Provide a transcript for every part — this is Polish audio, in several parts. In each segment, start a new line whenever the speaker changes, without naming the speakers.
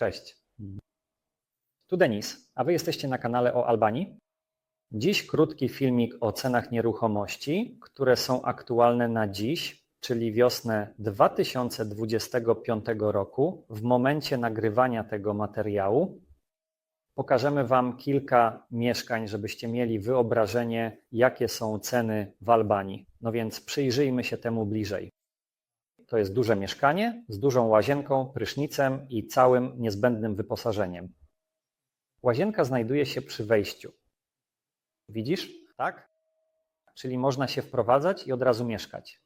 Cześć. Tu Denis, a Wy jesteście na kanale o Albanii. Dziś krótki filmik o cenach nieruchomości, które są aktualne na dziś, czyli wiosnę 2025 roku. W momencie nagrywania tego materiału pokażemy Wam kilka mieszkań, żebyście mieli wyobrażenie, jakie są ceny w Albanii. No więc przyjrzyjmy się temu bliżej. To jest duże mieszkanie z dużą łazienką, prysznicem i całym niezbędnym wyposażeniem. Łazienka znajduje się przy wejściu. Widzisz? Tak? Czyli można się wprowadzać i od razu mieszkać.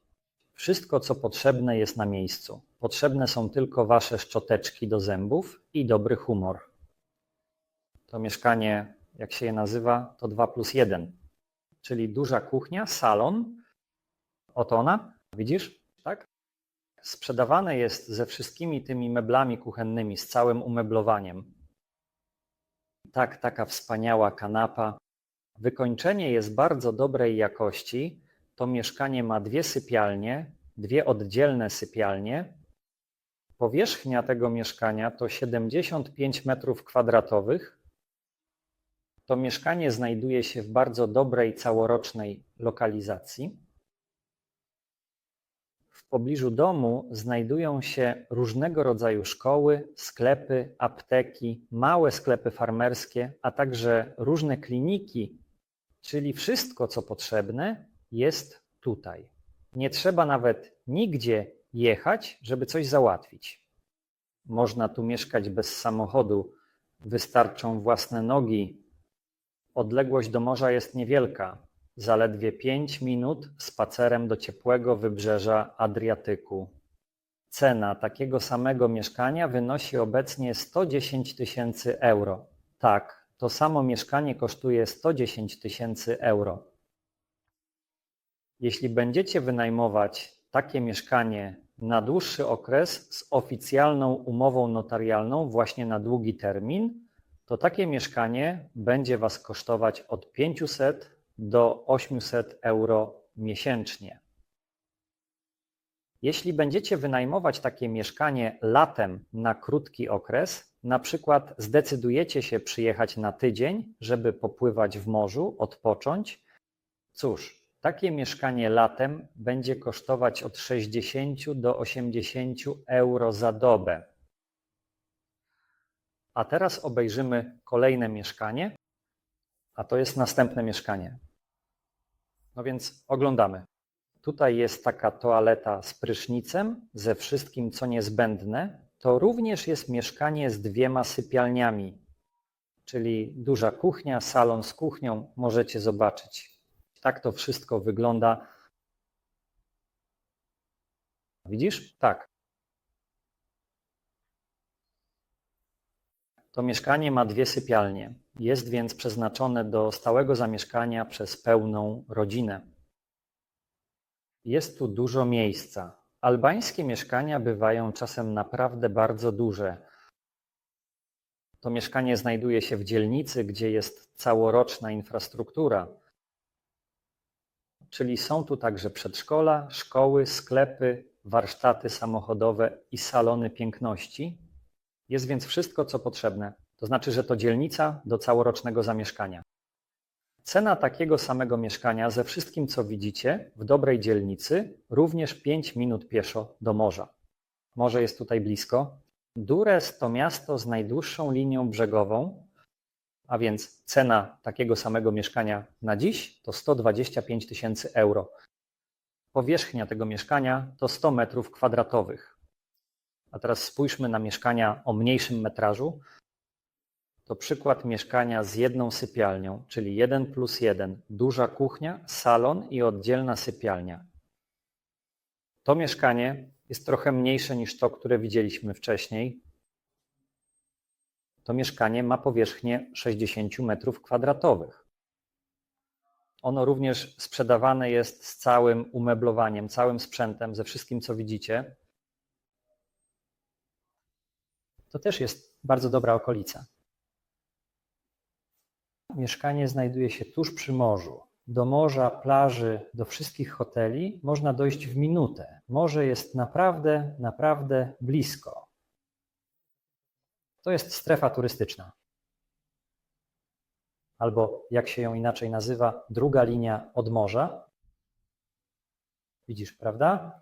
Wszystko, co potrzebne, jest na miejscu. Potrzebne są tylko Wasze szczoteczki do zębów i dobry humor. To mieszkanie, jak się je nazywa, to 2 plus 1, czyli duża kuchnia, salon. Oto ona, widzisz? Tak? Sprzedawane jest ze wszystkimi tymi meblami kuchennymi, z całym umeblowaniem. Tak, taka wspaniała kanapa. Wykończenie jest bardzo dobrej jakości. To mieszkanie ma dwie sypialnie, dwie oddzielne sypialnie. Powierzchnia tego mieszkania to 75 metrów kwadratowych. To mieszkanie znajduje się w bardzo dobrej całorocznej lokalizacji. W pobliżu domu znajdują się różnego rodzaju szkoły, sklepy, apteki, małe sklepy farmerskie, a także różne kliniki, czyli wszystko, co potrzebne, jest tutaj. Nie trzeba nawet nigdzie jechać, żeby coś załatwić. Można tu mieszkać bez samochodu, wystarczą własne nogi. Odległość do morza jest niewielka, zaledwie 5 minut spacerem do ciepłego wybrzeża Adriatyku. Cena takiego samego mieszkania wynosi obecnie 110 tysięcy euro. Tak, to samo mieszkanie kosztuje 110 tysięcy euro. Jeśli będziecie wynajmować takie mieszkanie na dłuższy okres z oficjalną umową notarialną, właśnie na długi termin, to takie mieszkanie będzie Was kosztować od 500 do 800 euro miesięcznie. Jeśli będziecie wynajmować takie mieszkanie latem na krótki okres, na przykład zdecydujecie się przyjechać na tydzień, żeby popływać w morzu, odpocząć, cóż, takie mieszkanie latem będzie kosztować od 60 do 80 euro za dobę. A teraz obejrzymy kolejne mieszkanie, a to jest następne mieszkanie. No więc oglądamy. Tutaj jest taka toaleta z prysznicem, ze wszystkim, co niezbędne. To również jest mieszkanie z dwiema sypialniami, czyli duża kuchnia, salon z kuchnią. Możecie zobaczyć. Tak to wszystko wygląda. Widzisz? Tak. To mieszkanie ma dwie sypialnie. Jest więc przeznaczone do stałego zamieszkania przez pełną rodzinę. Jest tu dużo miejsca. Albańskie mieszkania bywają czasem naprawdę bardzo duże. To mieszkanie znajduje się w dzielnicy, gdzie jest całoroczna infrastruktura. Czyli są tu także przedszkola, szkoły, sklepy, warsztaty samochodowe i salony piękności. Jest więc wszystko, co potrzebne. To znaczy, że to dzielnica do całorocznego zamieszkania. Cena takiego samego mieszkania ze wszystkim, co widzicie, w dobrej dzielnicy, również 5 minut pieszo do morza. Morze jest tutaj blisko. Dures to miasto z najdłuższą linią brzegową, a więc cena takiego samego mieszkania na dziś to 125 tysięcy euro. Powierzchnia tego mieszkania to 100 metrów kwadratowych. A teraz spójrzmy na mieszkania o mniejszym metrażu. To przykład mieszkania z jedną sypialnią, czyli 1 plus 1, duża kuchnia, salon i oddzielna sypialnia. To mieszkanie jest trochę mniejsze niż to, które widzieliśmy wcześniej. To mieszkanie ma powierzchnię 60 metrów kwadratowych. Ono również sprzedawane jest z całym umeblowaniem, całym sprzętem, ze wszystkim, co widzicie. To też jest bardzo dobra okolica. Mieszkanie znajduje się tuż przy morzu. Do morza, plaży, do wszystkich hoteli można dojść w minutę. Morze jest naprawdę, naprawdę blisko. To jest strefa turystyczna. Albo jak się ją inaczej nazywa, druga linia od morza. Widzisz, prawda?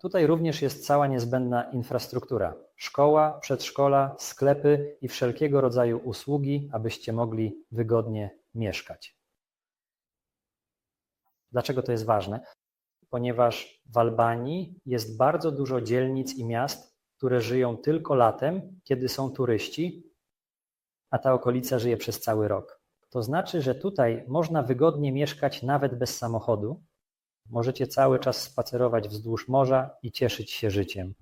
Tutaj również jest cała niezbędna infrastruktura: szkoła, przedszkola, sklepy i wszelkiego rodzaju usługi, abyście mogli wygodnie mieszkać. Dlaczego to jest ważne? Ponieważ w Albanii jest bardzo dużo dzielnic i miast, które żyją tylko latem, kiedy są turyści, a ta okolica żyje przez cały rok. To znaczy, że tutaj można wygodnie mieszkać nawet bez samochodu. Możecie cały czas spacerować wzdłuż morza i cieszyć się życiem.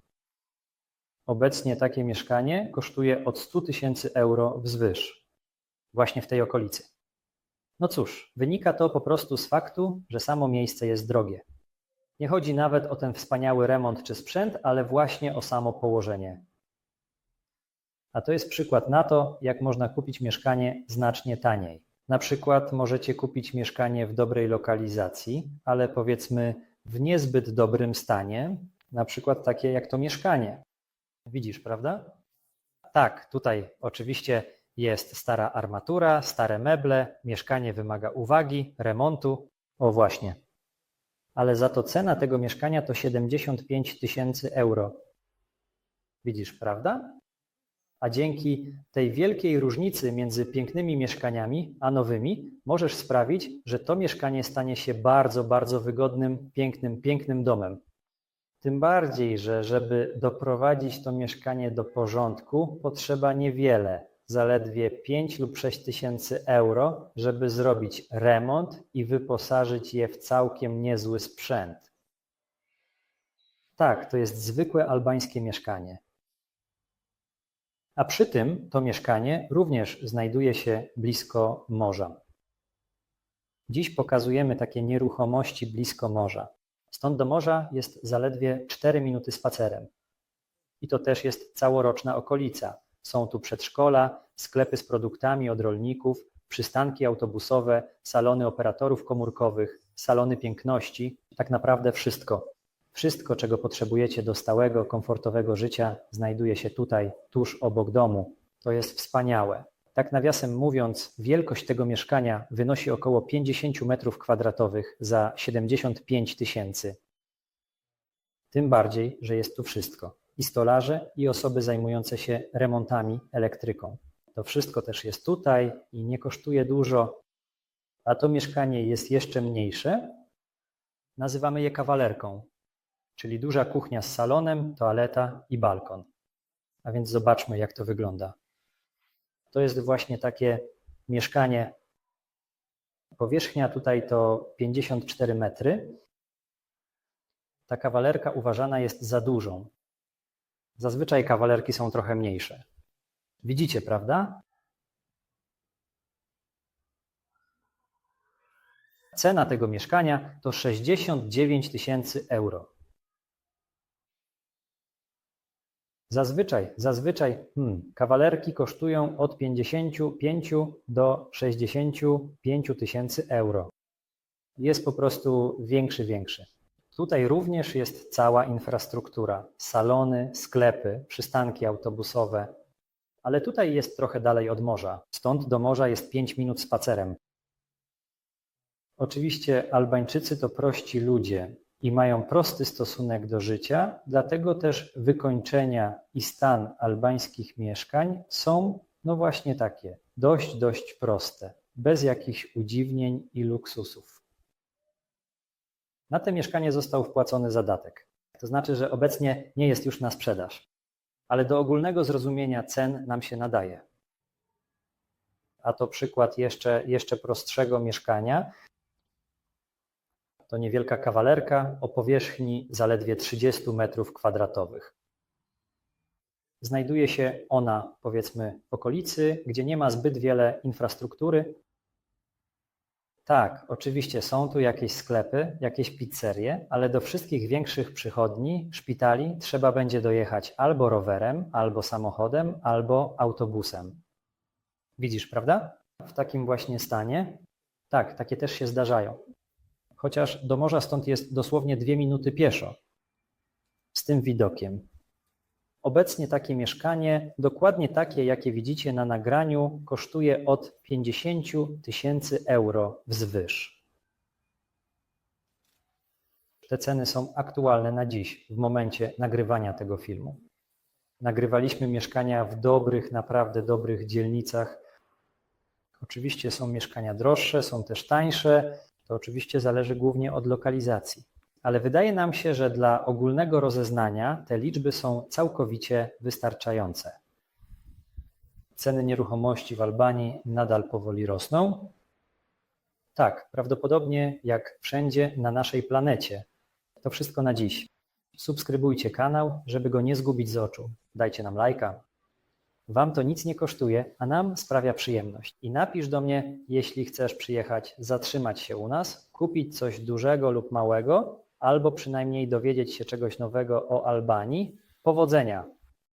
Obecnie takie mieszkanie kosztuje od 100 tysięcy euro wzwyż, właśnie w tej okolicy. No cóż, wynika to po prostu z faktu, że samo miejsce jest drogie. Nie chodzi nawet o ten wspaniały remont czy sprzęt, ale właśnie o samo położenie. A to jest przykład na to, jak można kupić mieszkanie znacznie taniej. Na przykład możecie kupić mieszkanie w dobrej lokalizacji, ale powiedzmy w niezbyt dobrym stanie, na przykład takie jak to mieszkanie. Widzisz, prawda? Tak, tutaj oczywiście jest stara armatura, stare meble, mieszkanie wymaga uwagi, remontu. O właśnie. Ale za to cena tego mieszkania to 75 tysięcy euro. Widzisz, prawda? A dzięki tej wielkiej różnicy między pięknymi mieszkaniami a nowymi możesz sprawić, że to mieszkanie stanie się bardzo, bardzo wygodnym, pięknym, pięknym domem. Tym bardziej, że żeby doprowadzić to mieszkanie do porządku, potrzeba niewiele, zaledwie 5 lub 6 tysięcy euro, żeby zrobić remont i wyposażyć je w całkiem niezły sprzęt. Tak, to jest zwykłe albańskie mieszkanie. A przy tym to mieszkanie również znajduje się blisko morza. Dziś pokazujemy takie nieruchomości blisko morza. Stąd do morza jest zaledwie 4 minuty spacerem. I to też jest całoroczna okolica. Są tu przedszkola, sklepy z produktami od rolników, przystanki autobusowe, salony operatorów komórkowych, salony piękności, tak naprawdę wszystko. Wszystko, czego potrzebujecie do stałego, komfortowego życia, znajduje się tutaj, tuż obok domu. To jest wspaniałe. Tak nawiasem mówiąc, wielkość tego mieszkania wynosi około 50 metrów kwadratowych za 75 tysięcy. Tym bardziej, że jest tu wszystko. I stolarze, i osoby zajmujące się remontami, elektryką. To wszystko też jest tutaj i nie kosztuje dużo, a to mieszkanie jest jeszcze mniejsze. Nazywamy je kawalerką, czyli duża kuchnia z salonem, toaleta i balkon. A więc zobaczmy, jak to wygląda. To jest właśnie takie mieszkanie. Powierzchnia tutaj to 54 metry. Ta kawalerka uważana jest za dużą. Zazwyczaj kawalerki są trochę mniejsze. Widzicie, prawda? Cena tego mieszkania to 69 tysięcy euro. Zazwyczaj, zazwyczaj hmm, kawalerki kosztują od 55 do 65 tysięcy euro. Jest po prostu większy, większy. Tutaj również jest cała infrastruktura: salony, sklepy, przystanki autobusowe. Ale tutaj jest trochę dalej od morza. Stąd do morza jest 5 minut spacerem. Oczywiście Albańczycy to prości ludzie i mają prosty stosunek do życia, dlatego też wykończenia i stan albańskich mieszkań są no właśnie takie, dość, dość proste, bez jakichś udziwnień i luksusów. Na te mieszkanie został wpłacony zadatek. To znaczy, że obecnie nie jest już na sprzedaż, ale do ogólnego zrozumienia cen nam się nadaje. A to przykład jeszcze, jeszcze prostszego mieszkania, to niewielka kawalerka o powierzchni zaledwie 30 metrów kwadratowych. Znajduje się ona, powiedzmy, w okolicy, gdzie nie ma zbyt wiele infrastruktury. Tak, oczywiście są tu jakieś sklepy, jakieś pizzerie, ale do wszystkich większych przychodni, szpitali trzeba będzie dojechać albo rowerem, albo samochodem, albo autobusem. Widzisz, prawda? W takim właśnie stanie. Tak, takie też się zdarzają chociaż do morza stąd jest dosłownie dwie minuty pieszo. Z tym widokiem. Obecnie takie mieszkanie, dokładnie takie, jakie widzicie na nagraniu, kosztuje od 50 tysięcy euro wzwyż. Te ceny są aktualne na dziś, w momencie nagrywania tego filmu. Nagrywaliśmy mieszkania w dobrych, naprawdę dobrych dzielnicach. Oczywiście są mieszkania droższe, są też tańsze. To oczywiście zależy głównie od lokalizacji. Ale wydaje nam się, że dla ogólnego rozeznania te liczby są całkowicie wystarczające. Ceny nieruchomości w Albanii nadal powoli rosną. Tak, prawdopodobnie jak wszędzie na naszej planecie. To wszystko na dziś. Subskrybujcie kanał, żeby go nie zgubić z oczu. Dajcie nam lajka. Wam to nic nie kosztuje, a nam sprawia przyjemność. I napisz do mnie, jeśli chcesz przyjechać, zatrzymać się u nas, kupić coś dużego lub małego, albo przynajmniej dowiedzieć się czegoś nowego o Albanii. Powodzenia!